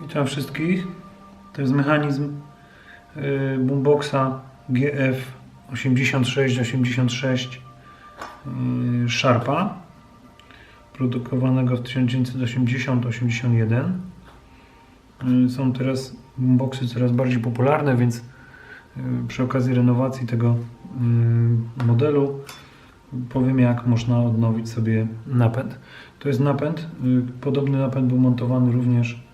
Witam wszystkich. To jest mechanizm y, boomboxa GF 8686 y, Sharpa produkowanego w 1980-81. Y, Są teraz boomboxy coraz bardziej popularne, więc przy okazji renowacji tego modelu powiem jak można odnowić sobie napęd. To jest napęd. Podobny napęd był montowany również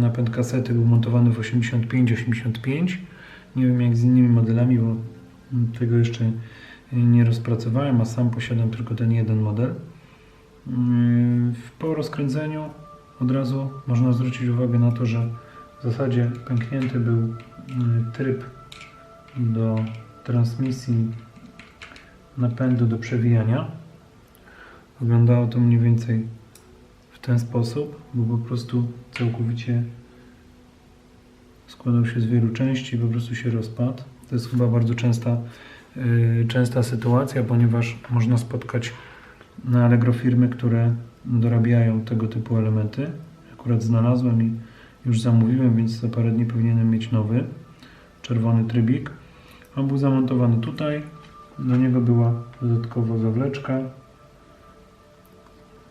napęd kasety był montowany w 85-85. Nie wiem jak z innymi modelami, bo tego jeszcze nie rozpracowałem, a sam posiadam tylko ten jeden model. Po rozkręceniu od razu można zwrócić uwagę na to, że w zasadzie pęknięty był y, tryb do transmisji napędu do przewijania. Wyglądało to mniej więcej ten sposób, bo po prostu całkowicie składał się z wielu części po prostu się rozpadł. To jest chyba bardzo częsta, yy, częsta sytuacja, ponieważ można spotkać na Allegro firmy, które dorabiają tego typu elementy. Akurat znalazłem i już zamówiłem, więc za parę dni powinienem mieć nowy czerwony trybik. On był zamontowany tutaj. Do niego była dodatkowo zawleczka,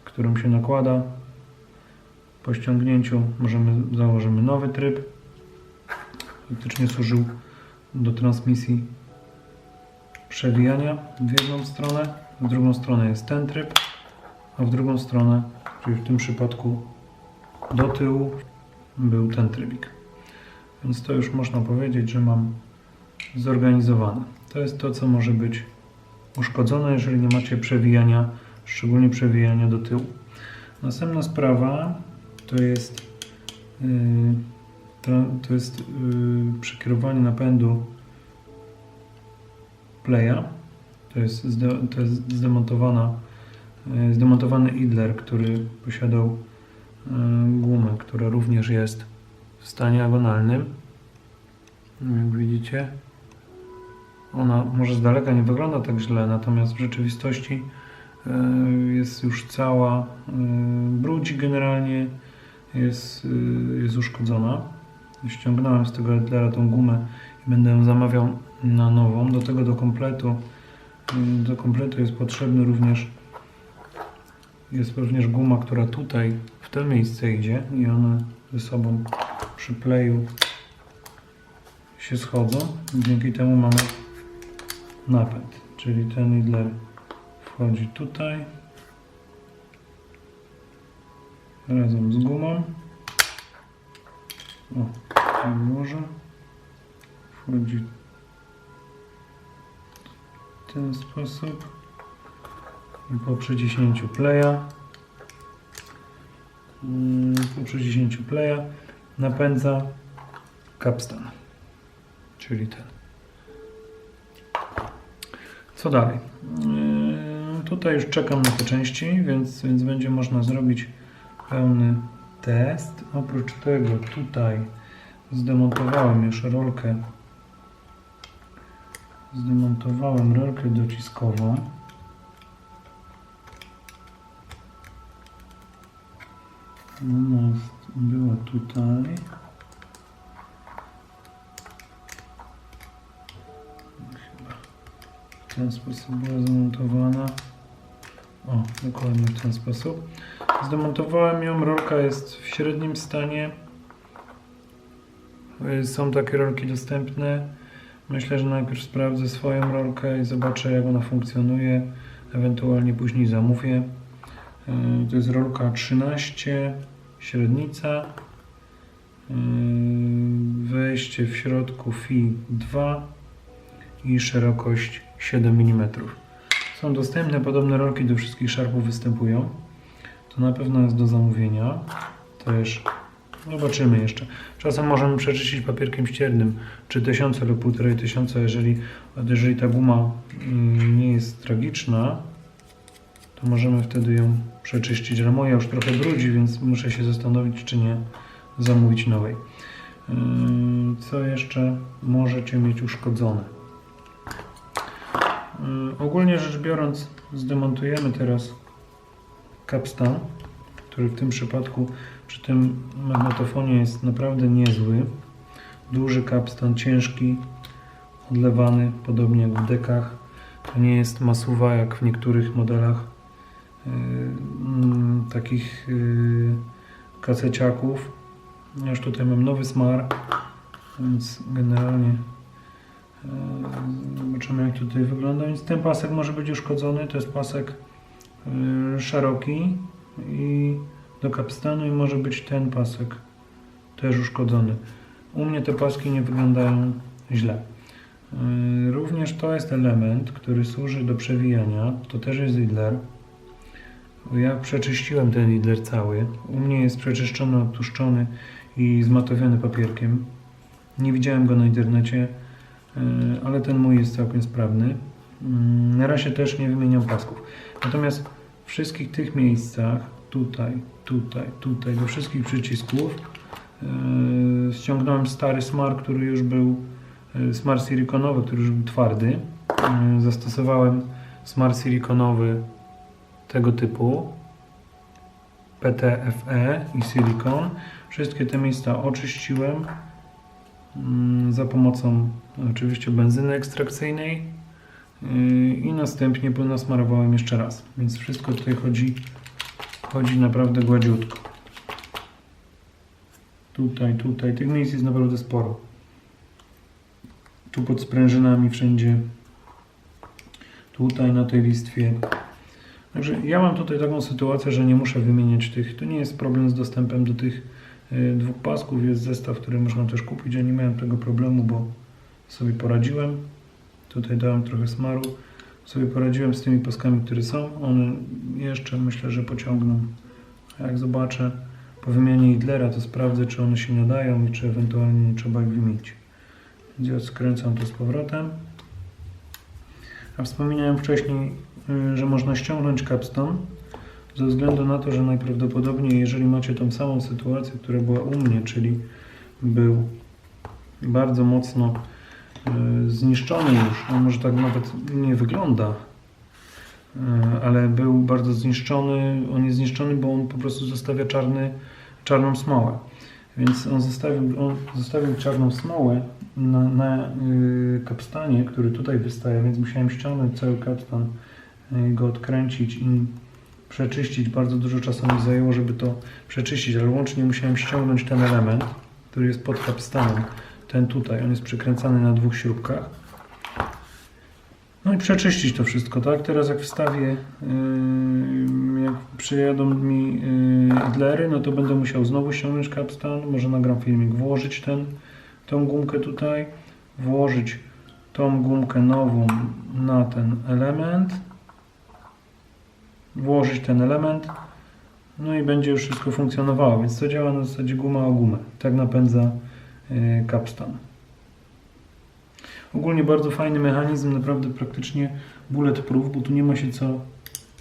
którą się nakłada. Po ściągnięciu możemy, założymy nowy tryb. Faktycznie służył do transmisji przewijania w jedną stronę, w drugą stronę jest ten tryb, a w drugą stronę, czyli w tym przypadku do tyłu, był ten trybik. Więc to już można powiedzieć, że mam zorganizowane. To jest to, co może być uszkodzone, jeżeli nie macie przewijania, szczególnie przewijania do tyłu. Następna sprawa to jest, tra- to jest yy, przekierowanie napędu playa. To jest, to jest zdemontowana, yy, zdemontowany idler, który posiadał gumę, która również jest w stanie agonalnym. Jak widzicie, ona może z daleka nie wygląda tak źle, natomiast w rzeczywistości jest już cała brudzi generalnie, jest, e, jest uszkodzona. Ściągnąłem z tego Edlera tą gumę i będę ją zamawiał na nową. Do tego do kompletu, e, do kompletu jest potrzebny również jest również guma, która tutaj w to miejsce idzie i one ze sobą przy pleju się schodzą. Dzięki temu mamy napęd, czyli ten idler wchodzi tutaj razem z gumą. O, tak. Wchodzi w ten sposób i po przyciśnięciu playa mm, po przyciśnięciu playa napędza kapstan, czyli ten. Co dalej? Yy, Tutaj już czekam na te części, więc, więc będzie można zrobić pełny test. Oprócz tego tutaj zdemontowałem już rolkę. Zdemontowałem rolkę dociskową. Ona była tutaj. W ten sposób była zamontowana. O, dokładnie w ten sposób. Zdemontowałem ją, rolka jest w średnim stanie. Y, Są takie rolki dostępne. Myślę, że najpierw sprawdzę swoją rolkę i zobaczę jak ona funkcjonuje. Ewentualnie później zamówię. Y, To jest rolka 13, średnica. Y, Wejście w środku FI 2 i szerokość 7 mm. Są dostępne, podobne rolki do wszystkich szarpów występują. To na pewno jest do zamówienia. Też zobaczymy jeszcze. Czasem możemy przeczyścić papierkiem ściernym, czy 1000 lub 1500, jeżeli, jeżeli ta guma mm, nie jest tragiczna, to możemy wtedy ją przeczyścić. Ale moja już trochę brudzi, więc muszę się zastanowić, czy nie zamówić nowej. Yy, Co jeszcze możecie mieć uszkodzone? Yy, Ogólnie rzecz biorąc, zdemontujemy teraz kapstan, który w tym przypadku przy tym magnetofonie jest naprawdę niezły. Duży kapstan, ciężki, odlewany, podobnie jak w dekach. To nie jest masuwa jak w niektórych modelach yy, takich yy, kaseciaków. Ja już tutaj mam nowy smar, więc generalnie yy, zobaczymy jak tutaj wygląda. Więc ten pasek może być uszkodzony. To jest pasek szeroki i do kapstanu i może być ten pasek też uszkodzony. U mnie te paski nie wyglądają źle. Yy, Również to jest element, który służy do przewijania. To też jest idler. Ja przeczyściłem ten idler cały. U mnie jest przeczyszczony, odtłuszczony i zmatowiony papierkiem. Nie widziałem go na internecie, yy, ale ten mój jest całkiem sprawny. Yy, Na razie też nie wymieniam pasków. Natomiast w wszystkich tych miejscach, tutaj, tutaj, tutaj, do wszystkich przycisków yy, ściągnąłem stary smar, który już był yy, smar silikonowy, który już był twardy. Yy, Zastosowałem smar silikonowy tego typu PTFE i silikon. Wszystkie te miejsca oczyściłem mm, za pomocą oczywiście benzyny ekstrakcyjnej i następnie nasmarowałem jeszcze raz. Więc wszystko tutaj chodzi, chodzi naprawdę gładziutko. Tutaj, tutaj. Tych miejsc jest naprawdę sporo. Tu pod sprężynami wszędzie. Tutaj na tej listwie. Także ja mam tutaj taką sytuację, że nie muszę wymieniać tych. To nie jest problem z dostępem do tych y, dwóch pasków. Jest zestaw, który można też kupić. Ja nie miałem tego problemu, bo sobie poradziłem. Tutaj dałem trochę smaru. Sobie poradziłem z tymi paskami, które są. One jeszcze myślę, że pociągną. Jak zobaczę po wymianie Idlera, to sprawdzę, czy one się nadają i czy ewentualnie nie trzeba ich wymienić. Więc skręcam to z powrotem. A wspominałem wcześniej, y, że można ściągnąć capstone ze względu na to, że najprawdopodobniej, jeżeli macie tą samą sytuację, która była u mnie, czyli był bardzo mocno zniszczony już, a może tak nawet nie wygląda, y, ale był bardzo zniszczony. On jest zniszczony, bo on po prostu zostawia czarny, czarną smołę. Więc on zostawił, on zostawił czarną smołę na, na y, kapstanie, który tutaj wystaje, więc musiałem ściągnąć cały kapstan, go odkręcić i przeczyścić. Bardzo dużo czasu mi zajęło, żeby to przeczyścić, ale łącznie musiałem ściągnąć ten element, który jest pod kapstanem. Ten tutaj, on jest przykręcany na dwóch śrubkach. No i przeczyścić to wszystko, tak? Teraz jak wstawię, yy, jak przyjadą mi yy, idlery, no to będę musiał znowu ściągnąć kapstan, może nagram filmik, włożyć ten, tą gumkę tutaj, włożyć tą gumkę nową na ten element, włożyć ten element, no i będzie już wszystko funkcjonowało, więc to działa na zasadzie guma o gumę. Tak napędza kapstan. Ogólnie bardzo fajny mechanizm, naprawdę praktycznie bulletproof, bo tu nie ma się co,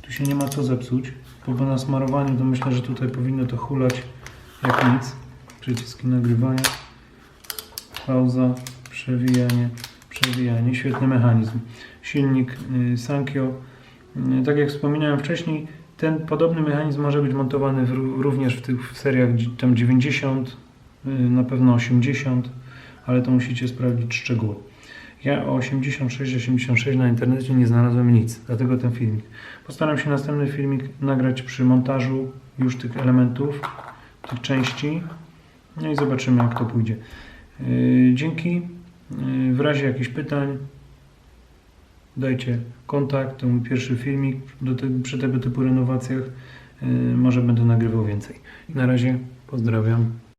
tu się nie ma co zepsuć. Po nasmarowaniu to myślę, że tutaj powinno to hulać jak nic. Przyciski nagrywania, pauza, przewijanie, przewijanie. Świetny mechanizm. Silnik y, Sankyo. Y, Tak jak wspominałem wcześniej, ten podobny mechanizm może być montowany w, również w tych w seriach tam 90, y, na pewno 80, ale to musicie sprawdzić szczegóły. Ja o 86-86 na internecie nie znalazłem nic, dlatego ten filmik. Postaram się następny filmik nagrać przy montażu już tych elementów, tych części. No i zobaczymy jak to pójdzie. Yy, Dzięki. Yy, W razie jakichś pytań dajcie kontakt. To mój pierwszy filmik do te, przy tego typu renowacjach. Yy, Może będę nagrywał więcej. Na razie pozdrawiam.